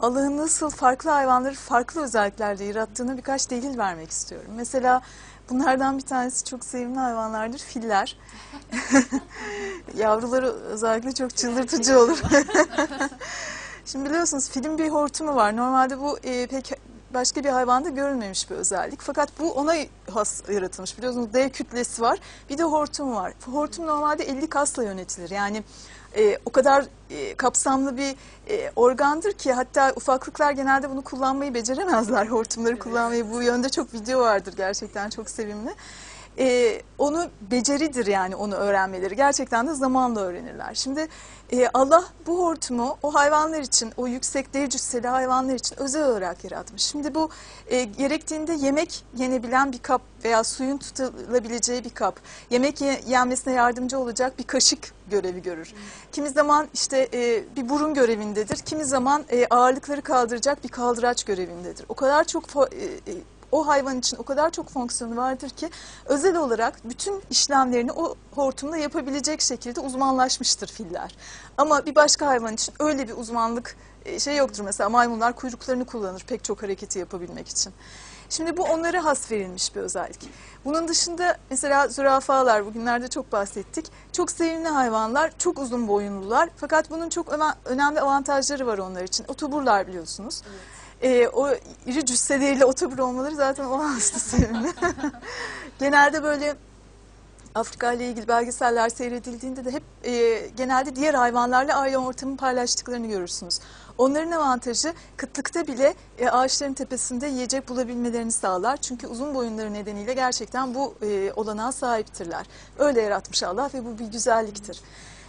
Allah'ın nasıl farklı hayvanları farklı özelliklerle yarattığını birkaç delil vermek istiyorum. Mesela bunlardan bir tanesi çok sevimli hayvanlardır, filler. Yavruları özellikle çok çıldırtıcı olur. Şimdi biliyorsunuz filin bir hortumu var. Normalde bu e, pek başka bir hayvanda görülmemiş bir özellik. Fakat bu ona has yaratılmış. Biliyorsunuz dev kütlesi var. Bir de hortum var. Hortum normalde 50 kasla yönetilir. Yani e, o kadar e, kapsamlı bir e, organdır ki hatta ufaklıklar genelde bunu kullanmayı beceremezler. Hortumları kullanmayı. Bu yönde çok video vardır gerçekten çok sevimli. E, onu beceridir yani onu öğrenmeleri. Gerçekten de zamanla öğrenirler. Şimdi e, Allah bu hortumu o hayvanlar için, o yüksek dev cüsseli hayvanlar için özel olarak yaratmış. Şimdi bu e, gerektiğinde yemek yenebilen bir kap veya suyun tutulabileceği bir kap, yemek ye- yenmesine yardımcı olacak bir kaşık görevi görür. Kimi zaman işte e, bir burun görevindedir, kimi zaman e, ağırlıkları kaldıracak bir kaldıraç görevindedir. O kadar çok e, e, o hayvan için o kadar çok fonksiyonu vardır ki özel olarak bütün işlemlerini o hortumda yapabilecek şekilde uzmanlaşmıştır filler. Ama bir başka hayvan için öyle bir uzmanlık e, şey yoktur. Mesela maymunlar kuyruklarını kullanır pek çok hareketi yapabilmek için. Şimdi bu onlara has verilmiş bir özellik. Bunun dışında mesela zürafalar bugünlerde çok bahsettik. Çok sevimli hayvanlar, çok uzun boyunlular. Fakat bunun çok öne- önemli avantajları var onlar için. Otoburlar biliyorsunuz. Ee, o iri cüsseleriyle otobur olmaları zaten olağanüstü sevimli. Genelde böyle Afrika ile ilgili belgeseller seyredildiğinde de hep e, genelde diğer hayvanlarla aynı ortamı paylaştıklarını görürsünüz. Onların avantajı kıtlıkta bile e, ağaçların tepesinde yiyecek bulabilmelerini sağlar. Çünkü uzun boyunları nedeniyle gerçekten bu e, olanağa sahiptirler. Öyle yaratmış Allah ve bu bir güzelliktir.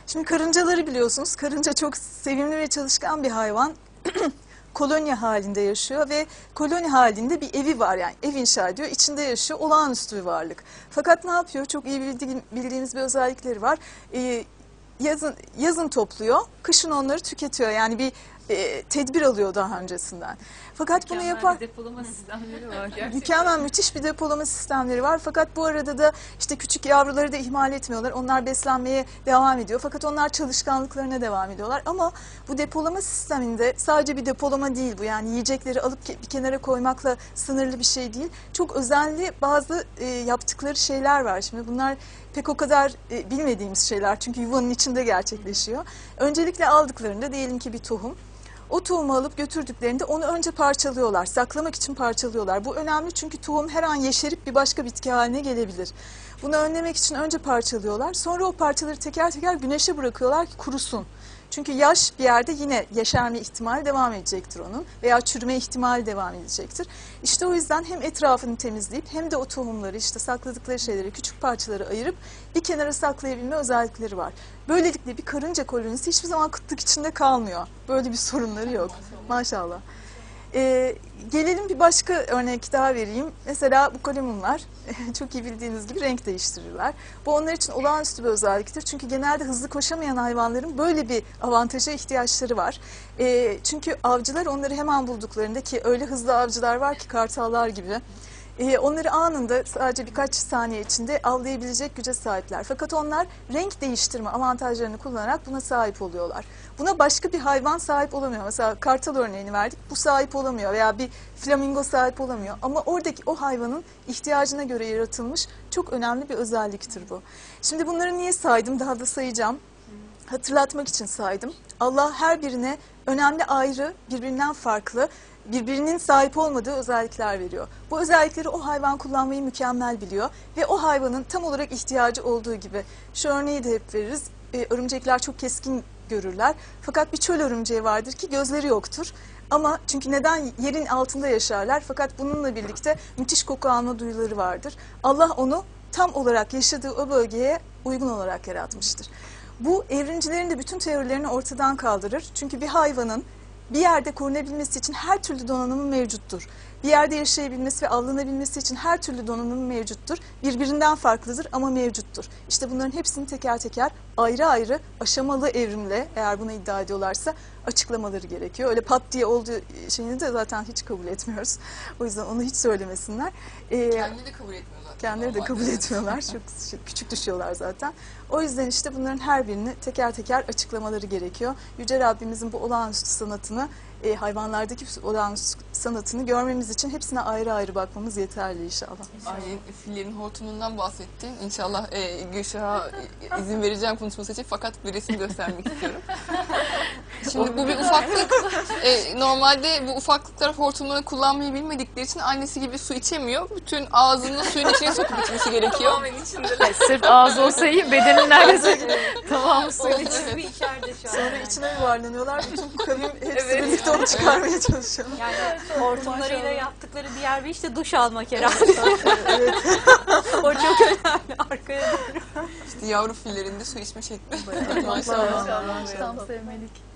Şimdi karıncaları biliyorsunuz. Karınca çok sevimli ve çalışkan bir hayvan. koloni halinde yaşıyor ve koloni halinde bir evi var yani ev inşa ediyor içinde yaşıyor olağanüstü bir varlık. Fakat ne yapıyor çok iyi bildiğim, bildiğimiz bir özellikleri var. Ee, yazın yazın topluyor kışın onları tüketiyor yani bir e, tedbir alıyor daha öncesinden. Fakat bunu Mükemmel yapar bir depolama sistemleri var gerçekten. Mükemmel müthiş bir depolama sistemleri var. Fakat bu arada da işte küçük yavruları da ihmal etmiyorlar. Onlar beslenmeye devam ediyor. Fakat onlar çalışkanlıklarına devam ediyorlar. Ama bu depolama sisteminde sadece bir depolama değil bu. Yani yiyecekleri alıp bir kenara koymakla sınırlı bir şey değil. Çok özenli bazı e, yaptıkları şeyler var. Şimdi bunlar pek o kadar e, bilmediğimiz şeyler. Çünkü yuvanın içinde gerçekleşiyor. Öncelikle aldıklarında diyelim ki bir tohum. O tohumu alıp götürdüklerinde onu önce parçalıyorlar. Saklamak için parçalıyorlar. Bu önemli çünkü tohum her an yeşerip bir başka bitki haline gelebilir. Bunu önlemek için önce parçalıyorlar. Sonra o parçaları teker teker güneşe bırakıyorlar ki kurusun. Çünkü yaş bir yerde yine yeşerme ihtimali devam edecektir onun veya çürüme ihtimali devam edecektir. İşte o yüzden hem etrafını temizleyip hem de o tohumları işte sakladıkları şeyleri küçük parçalara ayırıp bir kenara saklayabilme özellikleri var. Böylelikle bir karınca kolonisi hiçbir zaman kıtlık içinde kalmıyor. Böyle bir sorunları yok. Maşallah. Ee, gelelim bir başka örnek daha vereyim. Mesela bu kalemunlar çok iyi bildiğiniz gibi renk değiştirirler. Bu onlar için olağanüstü bir özelliktir. Çünkü genelde hızlı koşamayan hayvanların böyle bir avantaja ihtiyaçları var. Ee, çünkü avcılar onları hemen bulduklarında ki öyle hızlı avcılar var ki kartallar gibi. Ee, onları anında sadece birkaç saniye içinde avlayabilecek güce sahipler. Fakat onlar renk değiştirme avantajlarını kullanarak buna sahip oluyorlar. Buna başka bir hayvan sahip olamıyor. Mesela kartal örneğini verdik. Bu sahip olamıyor veya bir flamingo sahip olamıyor. Ama oradaki o hayvanın ihtiyacına göre yaratılmış çok önemli bir özelliktir bu. Şimdi bunları niye saydım? Daha da sayacağım hatırlatmak için saydım. Allah her birine önemli ayrı, birbirinden farklı, birbirinin sahip olmadığı özellikler veriyor. Bu özellikleri o hayvan kullanmayı mükemmel biliyor ve o hayvanın tam olarak ihtiyacı olduğu gibi. Şu örneği de hep veririz. Ee, örümcekler çok keskin görürler. Fakat bir çöl örümceği vardır ki gözleri yoktur. Ama çünkü neden yerin altında yaşarlar fakat bununla birlikte müthiş koku alma duyuları vardır. Allah onu tam olarak yaşadığı o bölgeye uygun olarak yaratmıştır. Bu evrimcilerin de bütün teorilerini ortadan kaldırır. Çünkü bir hayvanın bir yerde korunabilmesi için her türlü donanımı mevcuttur. Bir yerde yaşayabilmesi ve avlanabilmesi için her türlü donanımı mevcuttur. Birbirinden farklıdır ama mevcuttur. İşte bunların hepsini teker teker ayrı ayrı aşamalı evrimle eğer buna iddia ediyorlarsa açıklamaları gerekiyor. Öyle pat diye olduğu şeyini de zaten hiç kabul etmiyoruz. O yüzden onu hiç söylemesinler. Ee, Kendini de kabul etmiyor zaten. Kendileri de kabul etmiyorlar. Çok küçük düşüyorlar zaten. O yüzden işte bunların her birini teker teker açıklamaları gerekiyor. Yüce Rabbimizin bu olağanüstü sanatını e, hayvanlardaki olan sanatını görmemiz için hepsine ayrı ayrı bakmamız yeterli inşallah. Aynen fillerin hortumundan bahsettin. İnşallah e, Gülşah'a izin vereceğim konuşması için fakat bir resim göstermek istiyorum. Şimdi bu bir ufaklık. E, normalde bu ufaklıklar hortumunu kullanmayı bilmedikleri için annesi gibi su içemiyor. Bütün ağzını suyun içine sokup içmesi gerekiyor. Ay, Sırf ağzı olsa iyi bedenin neredeyse tamamı suyun Evet. içinde. Bir içeride şu an. Sonra içine yuvarlanıyorlar. Bütün kavim hepsi birlikte onu çıkarmaya çalışıyor. Yani hortumlarıyla yaptıkları diğer bir iş de duş almak herhalde. evet. o çok önemli. Arkaya İşte yavru fillerin de su içme şekli. Maşallah. Maşallah. Tam sevmelik.